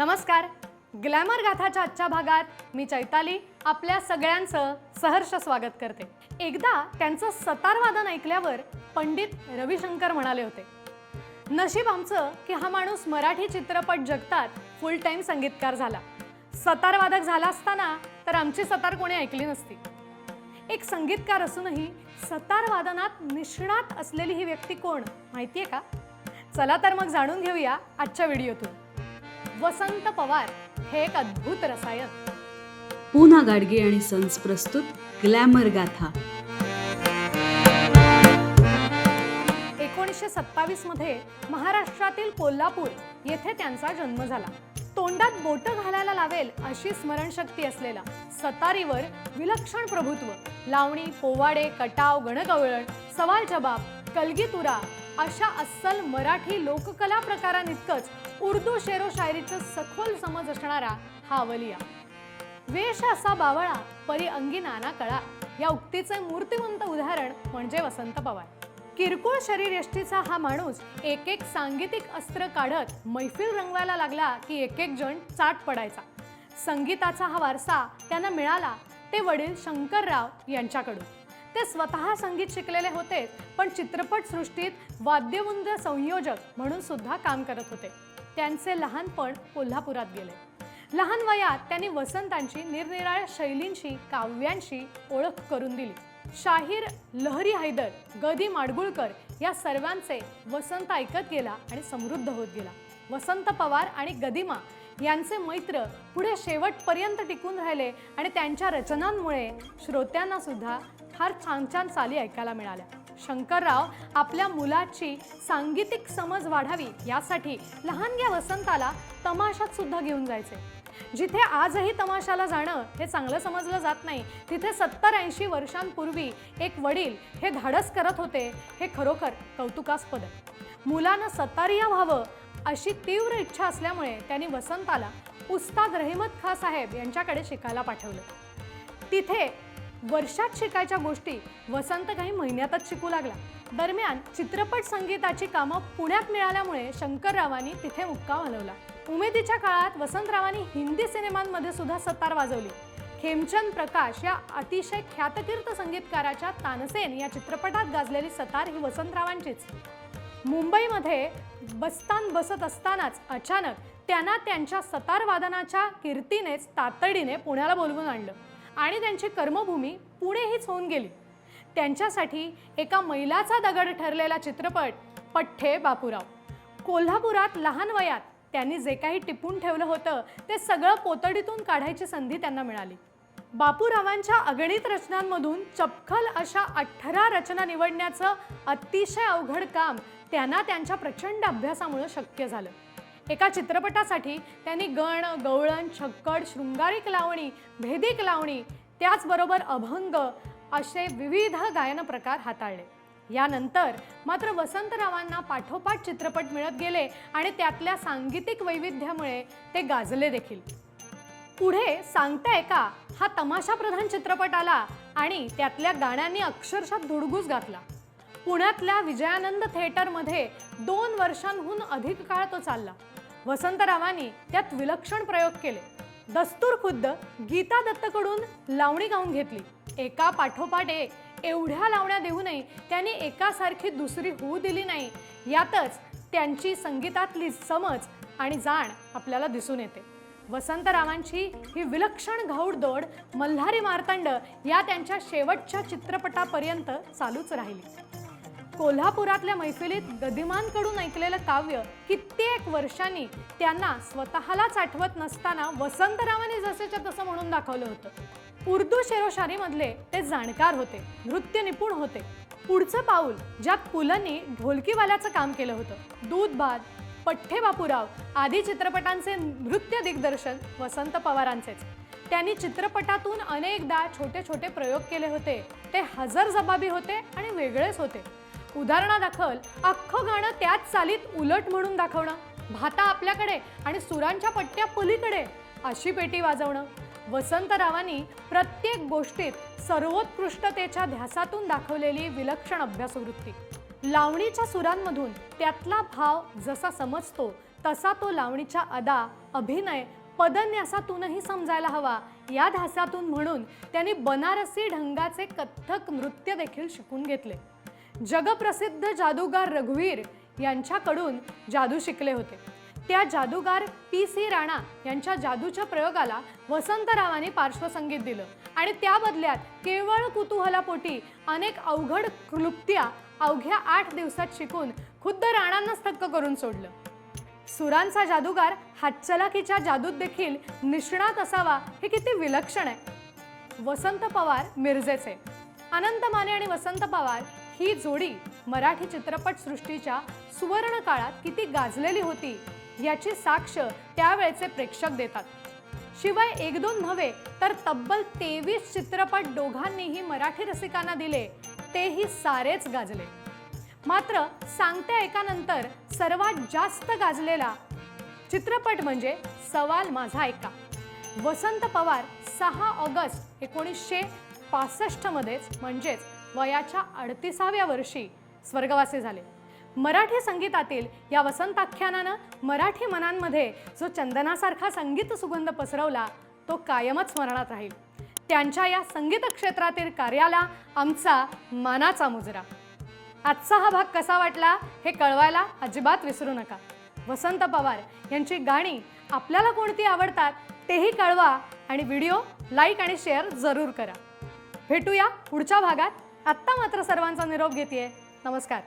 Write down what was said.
नमस्कार. ग्लॅमर गाथाच्या आजच्या भागात मी चैताली आपल्या सगळ्यांचं सहर्ष स्वागत करते. एकदा त्यांचं सतारवादन ऐकल्यावर पंडित रविशंकर म्हणाले होते नशीब आमचं की हा माणूस मराठी चित्रपट जगतात फुल टाईम संगीतकार झाला. सतारवादक झाला असताना तर आमची सतार कोणी ऐकली नसती. एक संगीतकार असूनही सतार वादनात निष्णात असलेली ही व्यक्ती कोण माहितीये का? चला तर मग जाणून घेऊया आजच्या व्हिडिओतून. वसंत पवार हे एक अद्भुत रसायन. पूना गाडगे आणि सन्स प्रस्तुत ग्लॅमर गाथा. एकोणीसशे सत्तावीसमध्ये महाराष्ट्रातील कोल्हापूर येथे त्यांचा जन्म झाला. तोंडात बोट घालायला लावेल अशी स्मरणशक्ती असलेला सतारीवर विलक्षण प्रभुत्व. लावणी पोवाडे कटाव गणकवळण सवाल जबाब कलगीतुरा अशा अस्सल मराठी लोककला प्रकारांइतकंच उर्दू शेरो शायरीचं सखोल समज असणारा हा अवलिया वेश असा बावळा परी अंगी नाना कळा. या उक्तीचे मूर्तिमंत उदाहरण म्हणजे वसंत पवार. किरकोळ शरीर यष्टीचा हा माणूस एक एक सांगीतिक अस्त्र काढत मैफिल रंगवायला लागला की एक एक जण चाट पडायचा. संगीताचा हा वारसा त्यांना मिळाला ते वडील शंकरराव यांच्याकडून. ते स्वतः संगीत शिकलेले होते पण चित्रपटसृष्टीत वाद्यवृंद संयोजक म्हणून सुद्धा काम करत होते. त्यांचे लहानपण कोल्हापुरात गेले. लहान वयात त्यांनी वसंतांची निरनिराळ्या शैलींशी काव्यांशी ओळख करून दिली. शाहीर लहरी हैदर गदी माडगुळकर या सर्वांचे वसंत ऐकत गेला आणि समृद्ध होत गेला. वसंत पवार आणि गदिमा यांचे मैत्र पुढे शेवटपर्यंत टिकून राहिले आणि त्यांच्या रचनांमुळे श्रोत्यांना सुद्धा फार छान छान चाली ऐकायला मिळाल्या. शंकरराव आपल्या मुलाची सांगीतिक समज वाढावी यासाठी लहानग्या वसंताला तमाशात सुद्धा घेऊन जायचे. जिथे आजही तमाशाला जाणं हे चांगलं समजलं जात नाही तिथे सत्तर ऐंशी वर्षांपूर्वी एक वडील हे धाडस करत होते हे खरोखर कौतुकास्पद. आहे मुलानं सतारिया व्हावं अशी तीव्र इच्छा असल्यामुळे त्यांनी वसंताला उस्ताद रहिमत खा साहेब यांच्याकडे शिकायला पाठवलं. तिथे वर्षात शिकायच्या गोष्टी वसंत काही महिन्यातच शिकू लागला. दरम्यान चित्रपट संगीताची कामं पुण्यात मिळाल्यामुळे शंकररावांनी तिथे मुक्काम हलवला. उमेदीच्या काळात वसंतरावांनी हिंदी सिनेमांमध्ये सुद्धा सतार वाजवली. खेमचंद प्रकाश या अतिशय ख्यातकीर्त संगीतकाराच्या तानसेन या चित्रपटात गाजलेली सतार ही वसंतरावांचीच. मुंबईमध्ये बस्तान बसत असतानाच अचानक त्यांना त्यांच्या सतार वादनाच्या कीर्तीनेच तातडीने पुण्याला बोलवून आणलं. आणि त्यांची कर्मभूमी पुणे हीच होऊन गेली. त्यांच्यासाठी एका मैलाचा दगड ठरलेला चित्रपट पठ्ठे बापूराव. कोल्हापुरात लहान वयात त्यांनी जे काही टिपून ठेवलं होतं ते सगळं पोतडीतून काढायची संधी त्यांना मिळाली. बापूरावांच्या अगणित रचनांमधून चपखल अशा अठरा रचना निवडण्याचं अतिशय अवघड काम त्यांना त्यांच्या प्रचंड अभ्यासामुळे शक्य झालं. एका चित्रपटासाठी त्यांनी गण गवळण छक्कड शृंगारिक लावणी भेदिक लावणी त्याचबरोबर अभंग असे विविध गायन प्रकार हाताळले. यानंतर मात्र वसंतरावांना पाठोपाठ चित्रपट मिळत गेले आणि त्यातल्या सांगीतिक वैविध्यामुळे ते गाजले देखील. पुढे सांगताय का हा तमाशाप्रधान चित्रपट आला आणि त्यातल्या गाण्यांनी अक्षरशः धुडगूस घातला पुण्यातल्या विजयानंद थिएटरमध्ये दोन वर्षांहून अधिक काळ तो चालला. वसंतरावांनी त्यात विलक्षण प्रयोग केले. दस्तूर खुद्द गीता दत्तकडून लावणी गाऊन घेतली. एका पाठोपाठ एक एवढ्या लावण्या देऊनही त्यांनी एकासारखी दुसरी होऊ दिली नाही. यातच त्यांची संगीतातली समज आणि जाण आपल्याला दिसून येते. वसंतरावांची ही विलक्षण घौडदौड मल्हारी मार्तंड या त्यांच्या शेवटच्या चित्रपटापर्यंत चालूच राहिली. कोल्हापुरातल्या मैफिलीत गदिमांकडून ऐकलेलं काव्य कित्येक वर्षांनी त्यांना स्वतःलाच आठवत नसताना वसंतरावांनी जसेच्या तसं म्हणून दाखवलं होतं. उर्दू शेरोशारीमधले ते जाणकार होते नृत्य निपुण होते. पुढचं पाऊल ज्यात पुलंनी ढोलकीवाल्याचं काम केलं होतं. दूध भात पठ्ठे बापूराव आदी चित्रपटांचे नृत्य दिग्दर्शन वसंत पवारांचेच. त्यांनी चित्रपटातून अनेकदा छोटे छोटे प्रयोग केले होते. ते हजर जबाबी होते आणि वेगळेच होते. उदाहरणादाखल अख्खं गाणं त्याच चालीत उलट म्हणून दाखवणं. भाता आपल्याकडे आणि सुरांच्या पट्ट्या पलीकडे अशी पेटी वाजवणं. वसंतरावांनी प्रत्येक गोष्टीत सर्वोत्कृष्टतेच्या ध्यासातून दाखवलेली विलक्षण अभ्यासवृत्ती. लावणीच्या सुरांमधून त्यातला भाव जसा समजतो तसा तो लावणीच्या अदा अभिनय पदन्यासातूनही समजायला हवा. या ध्यासातून म्हणून त्यांनी बनारसी ढंगाचे कथ्थक नृत्य देखील शिकून घेतले. जगप्रसिद्ध जादूगार रघुवीर यांच्याकडून जादू शिकले होते. त्या जादूगार पी सी राणा यांच्या जादूच्या प्रयोगाला वसंतरावांनी पार्श्वसंगीत दिलं आणि त्या बदल्यात केवळ कुतूहलापोटी अनेक अवघड क्लुप्त्या अवघ्या आठ दिवसात शिकून खुद्द राणांनाच थक्क करून सोडलं. सुरांचा जादूगार हातचलाकीच्या जादूत देखील निष्णात असावा हे किती विलक्षण आहे. वसंत पवार मिरजेचे. अनंत माने आणि वसंत पवार ही जोडी मराठी चित्रपटसृष्टीच्या सुवर्ण काळात किती गाजलेली होती याची साक्ष त्यावेळचे प्रेक्षक देतात. शिवाय एक दोन नव्हे तर तब्बल तेवीस चित्रपट दोघांनीही मराठी रसिकांना दिले तेही सारेच गाजले. मात्र सांगत्या एकानंतर सर्वात जास्त गाजलेला चित्रपट म्हणजे सवाल माझा ऐका वसंत पवार सहा ऑगस्ट एकोणीसशे पासष्टमध्येच म्हणजेच वयाच्या अडतीसाव्या वर्षी स्वर्गवासी झाले. मराठी संगीतातील या वसंताख्यानानं मराठी मनांमध्ये जो चंदनासारखा संगीत सुगंध पसरवला तो कायमच स्मरणात राहील. त्यांच्या या संगीत क्षेत्रातील कार्याला आमचा मानाचा मुजरा. आजचा हा भाग कसा वाटला हे कळवायला अजिबात विसरू नका. वसंत पवार यांची गाणी आपल्याला कोणती आवडतात तेही कळवा आणि व्हिडिओ लाईक आणि शेअर जरूर करा. भेटूया पुढच्या भागात. आत्ता मात्र सर्वांचा निरोप घेते नमस्कार.